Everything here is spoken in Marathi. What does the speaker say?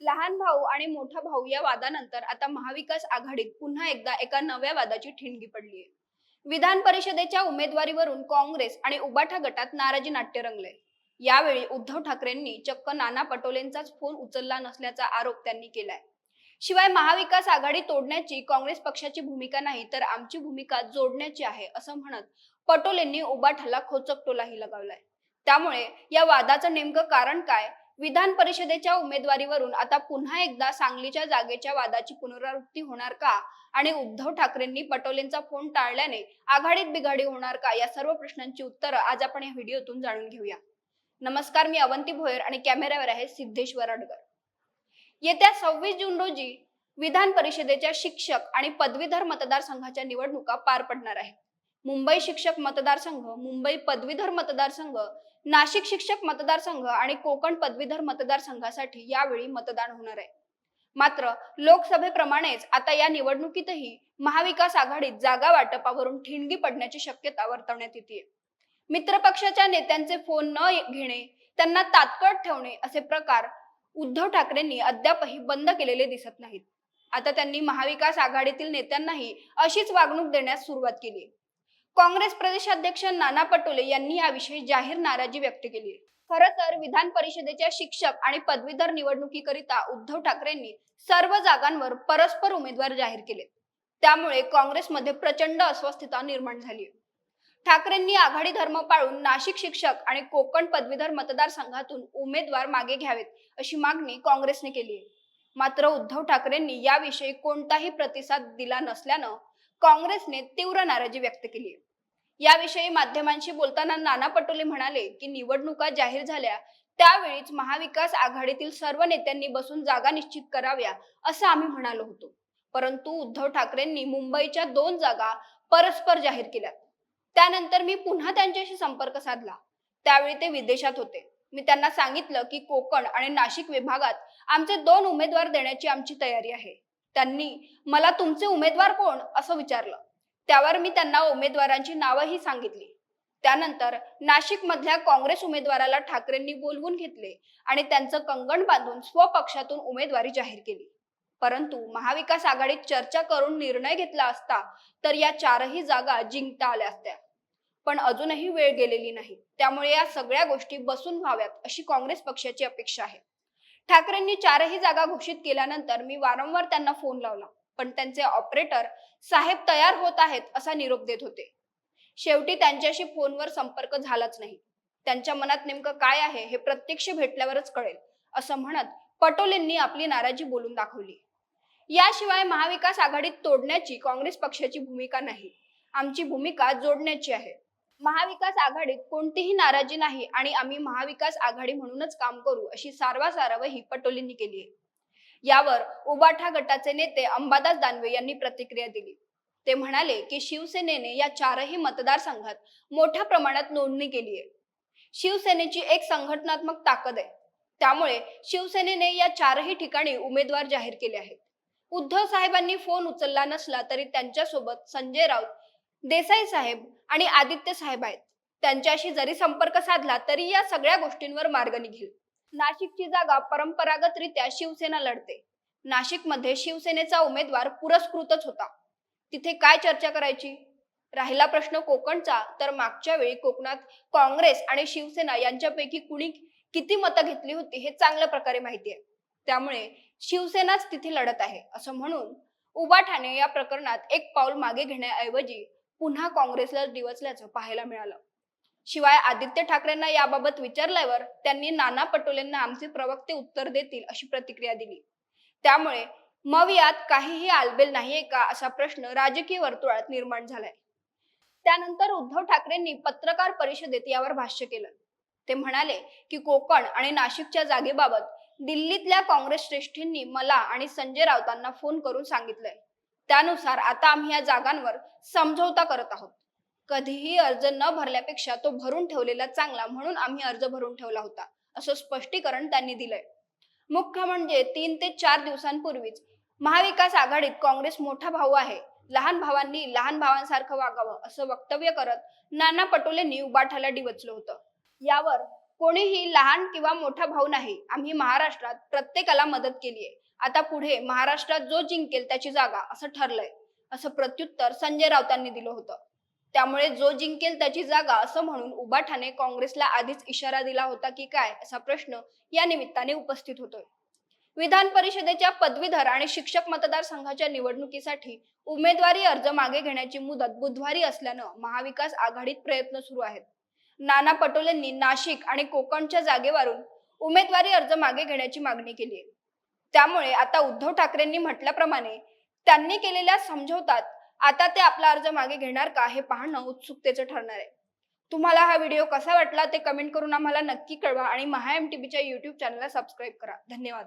लहान भाऊ आणि मोठा भाऊ या वादानंतर आता महाविकास आघाडीत पुन्हा एकदा एका नव्या वादाची ठिणगी पडली आहे विधान परिषदेच्या उमेदवारीवरून काँग्रेस आणि उबाठा गटात नाराजी नाट्य रंगले यावेळी उद्धव ठाकरेंनी चक्क नाना पटोलेंचाच फोन उचलला नसल्याचा आरोप त्यांनी केलाय. शिवाय महाविकास आघाडी तोडण्याची काँग्रेस पक्षाची भूमिका नाही तर आमची भूमिका जोडण्याची आहे असं म्हणत पटोलेंनी उबाठाला खोचक टोलाही लगावलाय. त्यामुळे या वादाचं नेमकं कारण काय? विधान परिषदेच्या उमेदवारीवरून आता पुन्हा एकदा सांगलीच्या जागेच्या वादाची पुनरावृत्ती होणार का? आणि उद्धव ठाकरेंनी पटोलेंचा फोन टाळल्याने आघाडीत बिघाडी होणार का? या सर्व प्रश्नांची उत्तरं आज आपण या व्हिडिओतून जाणून घेऊया. नमस्कार मी अवंती भोयर आणि कॅमेऱ्यावर आहे सिद्धेश्वर अडगर. येत्या सव्वीस जून रोजी विधान परिषदेच्या शिक्षक आणि पदवीधर मतदारसंघाच्या निवडणुका पार पडणार आहेत. मुंबई शिक्षक मतदारसंघ मुंबई पदवीधर मतदारसंघ नाशिक शिक्षक मतदारसंघ आणि कोकण पदवीधर मतदारसंघासाठी यावेळी मतदान होणार आहे. मात्र लोकसभेप्रमाणेच आता या निवडणुकीतही महाविकास आघाडीत जागा वाटपावरून ठिणगी पडण्याची शक्यता वर्तवण्यात येते. मित्रपक्षाच्या नेत्यांचे फोन न घेणे त्यांना तात्कळ ठेवणे असे प्रकार उद्धव ठाकरेंनी अद्यापही बंद केलेले दिसत नाहीत. आता त्यांनी महाविकास आघाडीतील नेत्यांनाही अशीच वागणूक देण्यास सुरुवात केली काँग्रेस प्रदेशाध्यक्ष नाना पटोले यांनी याविषयी जाहीर नाराजी व्यक्त केली. खर तर विधान परिषदेच्या शिक्षक आणि पदवीधर निवडणुकीकरिता उद्धव ठाकरेंनी सर्व जागांवर परस्पर उमेदवार जाहीर केले. त्यामुळे काँग्रेसमध्ये प्रचंड अस्वस्थता निर्माण झाली. ठाकरेंनी आघाडी धर्म पाळून नाशिक शिक्षक आणि कोकण पदवीधर मतदारसंघातून उमेदवार मागे घ्यावेत अशी मागणी काँग्रेसने केली मात्र उद्धव ठाकरेंनी याविषयी कोणताही प्रतिसाद दिला नसल्यानं काँग्रेसने तीव्र नाराजी व्यक्त केली. आहे याविषयी माध्यमांशी बोलताना नाना पटोले म्हणाले की निवडणुका जाहीर झाल्या त्यावेळीच महाविकास आघाडीतील सर्व नेत्यांनी बसून जागा निश्चित कराव्या असं आम्ही म्हणालो होतो. परंतु उद्धव ठाकरेंनी मुंबईच्या दोन जागा परस्पर जाहीर केल्या त्यानंतर मी पुन्हा त्यांच्याशी संपर्क साधला. त्यावेळी ते विदेशात होते. मी त्यांना सांगितलं की कोकण आणि नाशिक विभागात आमचे दोन उमेदवार देण्याची आमची तयारी आहे. त्यांनी मला तुमचे उमेदवार कोण? असं विचारलं. त्यावर मी त्यांना उमेदवारांची नावंही सांगितली. त्यानंतर नाशिक मधल्या काँग्रेस उमेदवाराला ठाकरेंनी बोलवून घेतले आणि त्यांचं कंगण बांधून स्वपक्षातून उमेदवारी जाहीर केली. परंतु महाविकास आघाडीत चर्चा करून निर्णय घेतला असता तर या चारही जागा जिंकता आल्या असत्या. पण अजूनही वेळ गेलेली नाही. त्यामुळे या सगळ्या गोष्टी बसून व्हाव्यात अशी काँग्रेस पक्षाची अपेक्षा आहे. ठाकरेंनी चारही जागा घोषित केल्यानंतर मी वारंवार त्यांना फोन लावला. पण त्यांचे ऑपरेटर साहेब तयार होत आहेत असा निरोप देत होते. शेवटी त्यांच्याशी फोनवर संपर्क झालाच नाही. त्यांच्या मनात नेमकं काय आहे हे प्रत्यक्ष भेटल्यावरच कळेल असं म्हणत पटोलेंनी आपली नाराजी बोलून दाखवली. याशिवाय महाविकास आघाडीत तोडण्याची काँग्रेस पक्षाची भूमिका नाही. आमची भूमिका जोडण्याची आहे. महाविकास आघाडीत कोणतीही नाराजी नाही आणि आम्ही महाविकास आघाडी म्हणूनच काम करू अशी सारवासारवही पटोलेंनी केली आहे. यावर उबाठा गटाचे नेते अंबादास दानवे यांनी प्रतिक्रिया दिली. ते म्हणाले की शिवसेनेने या चारही मतदारसंघात मोठ्या प्रमाणात नोंदणी केली आहे. शिवसेनेची एक संघटनात्मक ताकद आहे. त्यामुळे शिवसेनेने या चारही ठिकाणी उमेदवार जाहीर केले आहेत. उद्धव साहेबांनी फोन उचलला नसला तरी त्यांच्यासोबत संजय राऊत देसाई साहेब आणि आदित्य साहेब आहेत. त्यांच्याशी जरी संपर्क साधला तरी या सगळ्या गोष्टींवर मार्ग निघेल. नाशिकची जागा परंपरागतरित्या शिवसेना लढते. नाशिकमध्ये शिवसेनेचा उमेदवार पुरस्कृतच होता. तिथे काय चर्चा करायची? राहिला प्रश्न कोकणचा तर मागच्या वेळी कोकणात काँग्रेस आणि शिवसेना यांच्यापैकी कुणी किती मतं घेतली होती हे चांगल्या प्रकारे माहिती आहे त्यामुळे शिवसेनाच तिथे लढत आहे असं म्हणून उबाठाने या प्रकरणात एक पाऊल मागे घेण्याऐवजी पुन्हा काँग्रेसला डिवचल्याचं पाहायला मिळालं. शिवाय आदित्य ठाकरेंना याबाबत विचारल्यावर त्यांनी नाना पटोलेंना आमचे प्रवक्ते उत्तर देतील अशी प्रतिक्रिया दिली. त्यामुळे मग यात काहीही आलबेल नाहीये का असा प्रश्न राजकीय वर्तुळात निर्माण झालाय. त्यानंतर उद्धव ठाकरेंनी पत्रकार परिषदेत यावर भाष्य केलं. ते म्हणाले की कोकण आणि नाशिकच्या जागेबाबत दिल्लीतल्या काँग्रेस श्रेष्ठींनी मला आणि संजय राऊतांना फोन करून सांगितलंय. त्यानुसार आता आम्ही या जागांवर समझोता करत आहोत. कधीही अर्ज न भरल्यापेक्षा तो भरून ठेवलेला चांगला म्हणून आम्ही अर्ज भरून ठेवला होता असं स्पष्टीकरण त्यांनी दिलंय. मुख्य म्हणजे तीन ते चार दिवसांपूर्वीच महाविकास आघाडीत काँग्रेस मोठा भाऊ आहे लहान भावांनी लहान भावांसारखं वागावं असं वक्तव्य करत नाना पटोलेंनी उबाठाला डिवचलं होतं. यावर कोणीही लहान किंवा मोठा भाऊ नाही आम्ही महाराष्ट्रात प्रत्येकाला मदत केली आहे आता पुढे महाराष्ट्रात जो जिंकेल त्याची जागा असं ठरलंय असं प्रत्युत्तर संजय राऊतांनी दिलं होतं. त्यामुळे जो जिंकेल त्याची जागा असं म्हणून उबाठाने काँग्रेसला आधीच इशारा दिला होता की काय असा प्रश्न या निमित्ताने उपस्थित होतोय. विधान परिषदेच्या पदवीधर आणि शिक्षक मतदारसंघाच्या निवडणुकीसाठी उमेदवारी अर्ज मागे घेण्याची मुदत बुधवारी असल्यानं महाविकास आघाडीत प्रयत्न सुरू आहेत. नाना पटोलेंनी नाशिक आणि कोकणच्या जागेवरून उमेदवारी अर्ज मागे घेण्याची मागणी केली आहे त्यामुळे आता उद्धव ठाकरेंनी म्हटल्याप्रमाणे त्यांनी केलेल्या समझोतात आता ते आपला अर्ज मागे घेणार का हे पाहणं उत्सुकतेचं ठरणार आहे. तुम्हाला हा व्हिडिओ कसा वाटला ते कमेंट करून आम्हाला नक्की कळवा आणि महा एम टीव्हीच्या युट्यूब चॅनलला सबस्क्राईब करा. धन्यवाद.